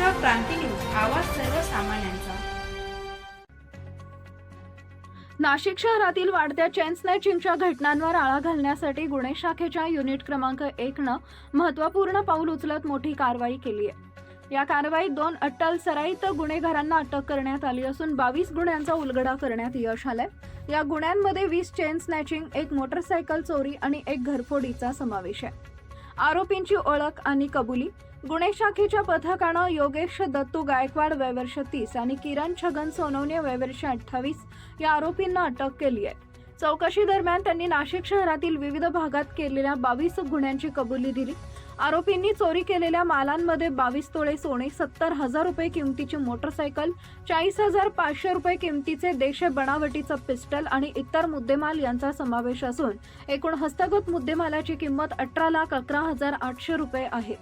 Maharashtra Kranti news आवाज सर्वसामान्यांचा. नाशिक शहरातील वाढत्या चेन स्नॅचिंगच्या घटनांवर आळा घालण्यासाठी गुन्हे शाखेच्या युनिट क्रमांक एकनं महत्त्वपूर्ण महत्त्वपूर्ण पाऊल उचलत मोठी कारवाई केली आहे. या कारवाईत दोन अट्टल सराईत गुन्हेगारांना अटक करण्यात आली असून बावीस गुन्ह्यांचा उलगडा करण्यात यश आलंय. या गुन्ह्यांमध्ये वीस चेन स्नॅचिंग एक मोटरसायकल चोरी आणि एक घरफोडीचा समावेश आहे. आरोपींची ओळख आणि कबुली गुन्हे शाखेच्या पथकानं योगेश दत्तू गायकवाड वयवर्ष तीस आणि किरण छगन सोनवणे वयवर्ष अठ्ठावीस या आरोपींना अटक केली आहे. चौकशी दरम्यान त्यांनी नाशिक शहरातील विविध भागात केलेल्या बावीस गुन्ह्यांची कबुली दिली. आरोपींनी चोरी केलेल्या मालांमध्ये बावीस तोळे सोने सत्तर हजार रुपये किमतीची मोटरसायकल चाळीस हजार पाचशे रुपये किमतीचे देशे बनावटीचं पिस्टल आणि इतर मुद्देमाल यांचा समावेश असून एकूण हस्तगत मुद्देमालाची किंमत अठरा लाख अकरा हजार आठशे रुपये आहे.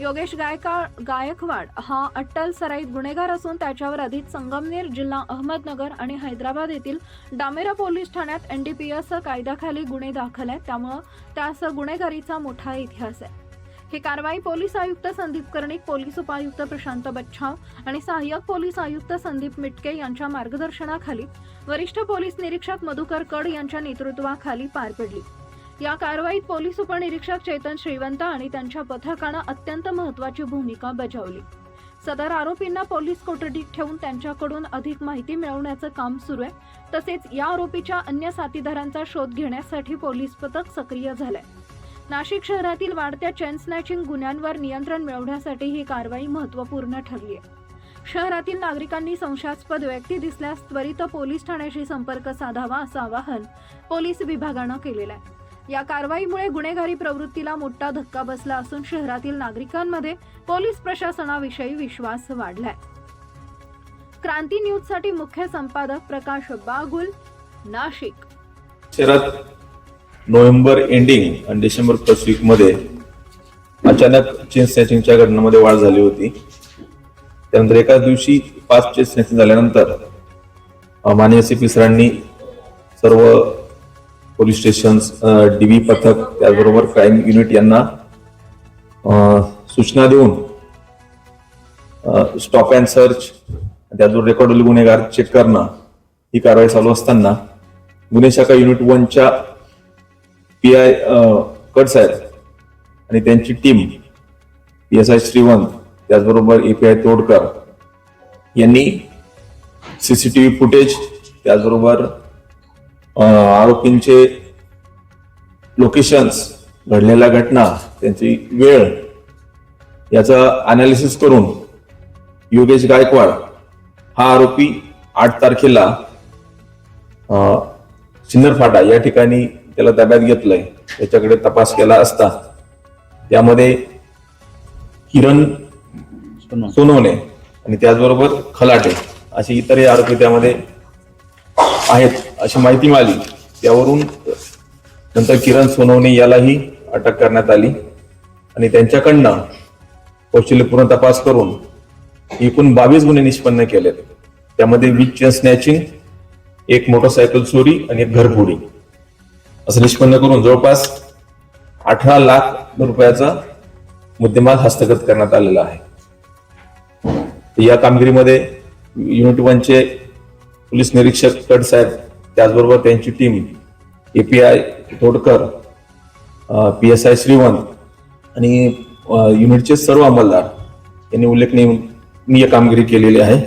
योगेश गायका गायकवाड हा अट्टल सराईत गुन्हेगार असून त्याच्यावर आधीच संगमनेर जिल्हा अहमदनगर आणि हैदराबाद येथील डामेरा पोलीस ठाण्यात एनडीपीएस कायद्याखाली गुन्हे दाखल आहेत. त्यामुळं त्यास गुन्हेगारीचा मोठा इतिहास आहे. ही कारवाई पोलीस आयुक्त संदीप कर्णिक पोलीस उपायुक्त प्रशांत बच्छाव आणि सहाय्यक पोलीस आयुक्त संदीप मिटके यांच्या मार्गदर्शनाखाली वरिष्ठ पोलीस निरीक्षक मधुकर कड यांच्या नेतृत्वाखाली पार पडली. या कारवाईत पोलीस उपनिरीक्षक चेतन श्रीवंत आणि त्यांच्या पथकानं अत्यंत महत्वाची भूमिका बजावली. सदर आरोपींना पोलीस कोठडीत ठेवून त्यांच्याकडून अधिक माहिती मिळवण्याचं काम सुरू आहे. तसेच या आरोपीच्या अन्य साथीदारांचा शोध घेण्यासाठी पोलीस पथक सक्रिय झालंय. नाशिक शहरातील वाढत्या चेन स्नॅचिंग गुन्ह्यांवर नियंत्रण मिळवण्यासाठी ही कारवाई महत्त्वपूर्ण ठरली आहे. शहरातील नागरिकांनी संशयास्पद व्यक्ती दिसल्यास त्वरित पोलीस ठाण्याशी संपर्क साधावा असं आवाहन पोलीस विभागानं केलेलं आहे. या कारवाईमुळे गुन्हेगारी प्रवृत्तीला मोठा धक्का बसला असून शहरातील नागरिकांमध्ये पोलीस प्रशासनाविषयी विश्वास वाढलाय. क्रांती न्यूजसाठी मुख्य संपादक प्रकाश बागुल नाशिक. शहरात नोव्हेंबर एंडिंग आणि डिसेंबर फर्स्ट वीकमध्ये अचानक चेन स्नॅचिंगच्या घटनांमध्ये वाढ झाली होती. त्यानंतर एकाच दिवशी पाच चेन स्नॅचिंग झाल्यानंतर माननीय सी पी सरांनी सर्व पोलीस स्टेशन डीबी पथक त्याचबरोबर क्राईम युनिट यांना सूचना देऊन स्टॉप अँड सर्च त्याचबरोबर रेकॉर्ड गुन्हेगार चेक करणं ही कारवाई चालू असताना गुन्हे शाखा युनिट वनच्या पी आय कट साहेब आणि त्यांची team P S I Shrivant त्याचबरोबर आय तोडकर यांनी सीसीटीव्ही फुटेज त्याचबरोबर आरोपींचे लोकेशन्स घडलेल्या घटना त्यांची वेळ याचा अनालिसिस करून योगेश गायकवाड हा आरोपी आठ तारखेला सिन्नर फाटा या ठिकाणी त्याला ताब्यात घेतलंय. त्याच्याकडे तपास केला असता त्यामध्ये किरण सोनवणे आणि त्याचबरोबर खलाटे असे इतरही आरोपी त्यामध्ये आहेत. अशी माहिती मिळाली. त्यावरून नंतर किरण सोनवणे यालाही अटक करण्यात आली. आणि त्यांच्याकडनं कौशल्यपूर्ण तपास करून एकूण बावीस गुन्हे निष्पन्न केलेत. त्यामध्ये वीज चेन स्नॅचिंग एक मोटरसायकल चोरी आणि एक घरफोडी. असं निष्पन्न करून जवळपास अठरा लाख रुपयाचा मुद्देमाल हस्तगत करण्यात आलेला आहे. या कामगिरीमध्ये युनिट वनचे पोलीस निरीक्षक कट साहेब त्याचबरोबर त्यांची team A P I Todkar P S I Shrivant आणि युनिटचे सर्व अंमलदार यांनी उल्लेखनीय कामगिरी केलेली आहे.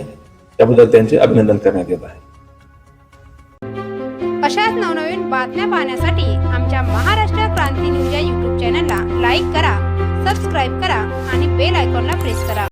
त्याबद्दल त्यांचे अभिनंदन करण्यात येत आहे. अशाच नवनवीन बातम्या पाहण्यासाठी आमच्या महाराष्ट्र क्रांती न्यूज या यूट्यूब चॅनलला लाईक करा सबस्क्राईब करा आणि बेल आयकॉनला प्रेस करा.